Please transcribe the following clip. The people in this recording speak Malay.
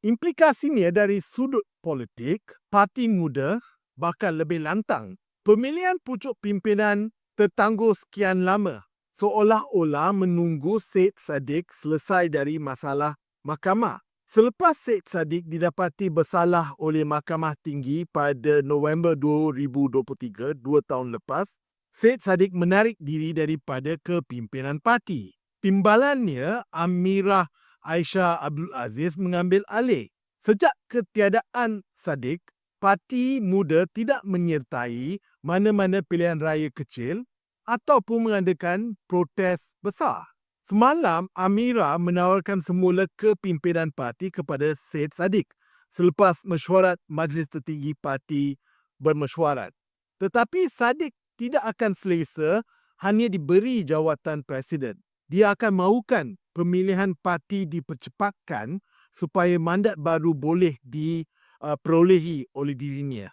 Implikasinya dari sudut politik, parti muda bakal lebih lantang. Pemilihan pucuk pimpinan tertangguh sekian lama seolah-olah menunggu Syed Saddiq selesai dari masalah mahkamah. Selepas Syed Saddiq didapati bersalah oleh Mahkamah Tinggi pada November 2023, dua tahun lepas, Syed Saddiq menarik diri daripada kepimpinan parti. Timbalannya, Amirah Aisyah Abdul Aziz mengambil alih. Sejak ketiadaan Saddiq, parti muda tidak menyertai mana-mana pilihan raya kecil ataupun mengadakan protes besar. Semalam, Amira menawarkan semula kepimpinan parti kepada Syed Saddiq selepas mesyuarat Majlis Tertinggi Parti bermesyuarat. Tetapi Saddiq tidak akan selesa hanya diberi jawatan presiden. Dia akan mahukan pemilihan parti dipercepatkan supaya mandat baru boleh diperolehi oleh dirinya.